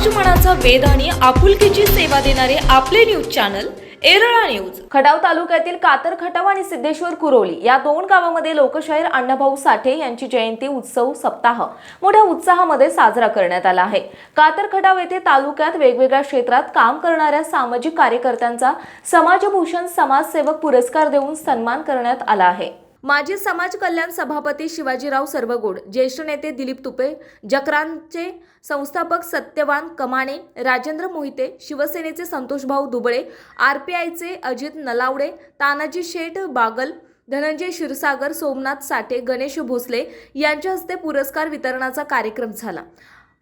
समाज मनाचा वेध आणि आपुलकीची सेवा देणारे आपले news channel Yerala news. Khatav तालुक्यातील कातर खटाव आणि सिद्धेश्वर कुरोली या दोन गावांमध्ये लोकशाहीर अण्णाभाऊ साठे यांची जयंती उत्सव सप्ताह मोठ्या उत्साहामध्ये साजरा करण्यात आला आहे. कातर खटाव येथे तालुक्यात वेगवेगळ्या क्षेत्रात काम करणाऱ्या सामाजिक कार्यकर्त्यांचा समाजभूषण समाजसेवक पुरस्कार देऊन सन्मान करण्यात आला आहे. माजी समाज कल्याण सभापती शिवाजीराव सर्वगोड ज्येष्ठ नेते दिलीप तुपे जक्रांचे संस्थापक सत्यवान कमाणे राजेंद्र मोहिते शिवसेनेचे संतोषभाऊ दुबळे आर पी आयचे अजित नलावडे तानाजी शेठ बागल धनंजय क्षीरसागर सोमनाथ साठे गणेश भोसले यांच्या हस्ते पुरस्कार वितरणाचा कार्यक्रम झाला.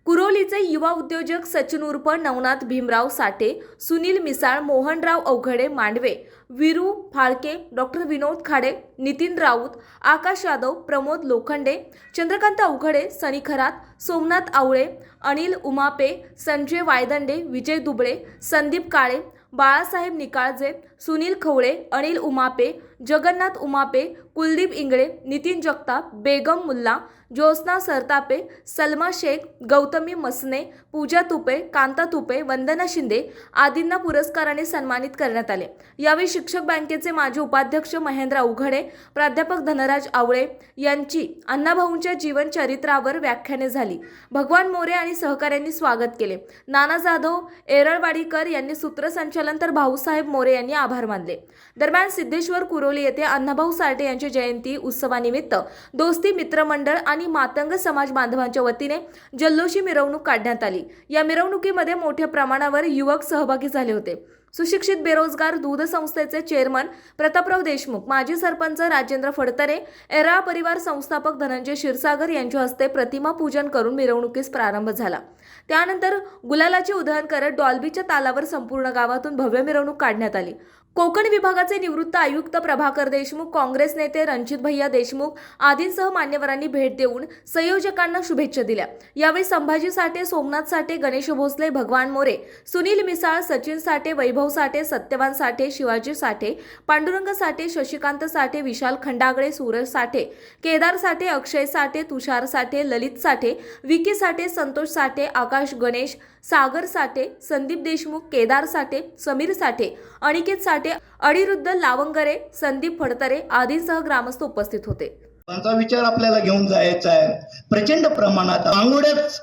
कुरोलीचे युवा उद्योजक सचिन उर्फ नवनाथ भीमराव साठे सुनील मिसाळ मोहनराव अवघडे मांडवे विरू फाळके डॉक्टर विनोद खाडे नितीन राऊत आकाश यादव प्रमोद लोखंडे चंद्रकांत अवघडे सनी खरात सोमनाथ आवळे अनिल उमापे संजय वायदंडे विजय दुबळे संदीप काळे बाळासाहेब निकाळजे सुनील खवळे अनिल उमापे जगन्नाथ उमापे कुलदीप इंगळे नितीन जगताप बेगम मुल्ला ज्योत्स्ना सरतापे सलमा शेख गौतमी मसने पूजा तुपे कांता तुपे वंदना शिंदे आदींना पुरस्काराने सन्मानित करण्यात आले. यावेळी शिक्षक बँकेचे माजी उपाध्यक्ष महेंद्र अवघडे प्राध्यापक धनराज आवळे यांची अण्णाभाऊंच्या जीवन चरित्रावर व्याख्याने झाली. भगवान मोरे आणि सहकाऱ्यांनी स्वागत केले. नाना जाधव एरळवाडीकर यांनी सूत्रसंचालन तर भाऊसाहेब मोरे यांनी आभार मानले. दरम्यान सिद्धेश्वर कुरोली येथे अण्णाभाऊ साठे यांचे जयंती उत्सवानिमित्त दोस्ती मित्रमंडळ आणि मातंग समाज बांधवांच्या वतीने जल्लोषी मिरवणूक काढण्यात आली. या मिरवणुकीमध्ये मोठ्या प्रमाणावर युवक सहभागी झाले होते. सुशिक्षित बेरोजगार दूध संस्थेचे चेअरमन प्रतापराव देशमुख माजी सरपंच राजेंद्र फडतरे एरा परिवार संस्थापक धनंजय क्षीरसागर यांच्या हस्ते प्रतिमा पूजन करून मिरवणुकीस प्रारंभ झाला. त्यानंतर गुलालाचे उधळण करत डॉल्बीच्या तालावर संपूर्ण गावातून भव्य मिरवणूक काढण्यात आली. कोकण विभागाचे निवृत्त आयुक्त प्रभाकर देशमुख काँग्रेस नेते रणजित भैया देशमुख आदींसह मान्यवरांनी भेट देऊन संयोजकांना शुभेच्छा दिल्या. यावेळी संभाजी साठे सोमनाथ साठे गणेश भोसले भगवान मोरे सुनील मिसाळ सचिन साठे वैभव साठे सत्यवान साठे शिवाजी साठे पांडुरंग साठे शशिकांत साठे विशाल खंडागळे सूरज साठे केदार साठे अक्षय साठे तुषार साठे ललित साठे विकी साठे संतोष साठे आकाश गणेश सागर साठे संदीप देशमुख केदार साठे समीर साठे अनिकेत साठे अडिरुद्ध लावंगरे संदीप फडतरे आदींसह ग्रामस्थ उपस्थित होते. त्यांचा विचार आपल्याला घेऊन जायचा आहे. प्रचंड प्रमाणात आंगोड्याच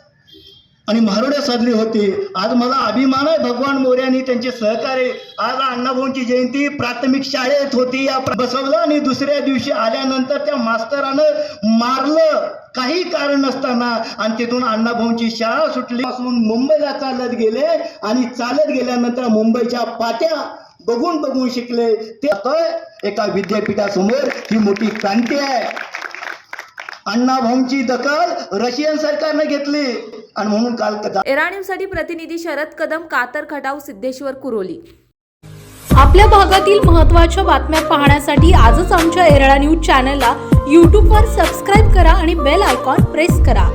आणि महारोड्या साधली होती. आज मला अभिमान आहे भगवान मोर्यानी त्यांचे सहकारी आज अण्णाभाऊंची जयंती प्राथमिक शाळेत होती. या बसवलं आणि दुसऱ्या दिवशी आल्यानंतर त्या मास्तरानं मारलं. काही कारण नसताना आणि तिथून अण्णाभाऊंची शाळा सुटली. पासून मुंबईला चालत गेले आणि चालत गेल्यानंतर मुंबईच्या पाट्या बघून बघून शिकले. ते एका विद्यापीठासमोर ही मोठी क्रांती आहे. अण्णाभाऊंची दखल रशियन सरकारने घेतली. आणि म्हणून काल कथा एरा न्यूजसाठी प्रतिनिधी शरद कदम कातर खटाव सिद्धेश्वर कुरोली. आपल्या भागातील महत्त्वाच्या बातम्या पाहण्यासाठी आजच आमच्या एरळा न्यूज चॅनलला यूट्यूबवर सबस्क्राईब करा आणि बेल आयकॉन प्रेस करा.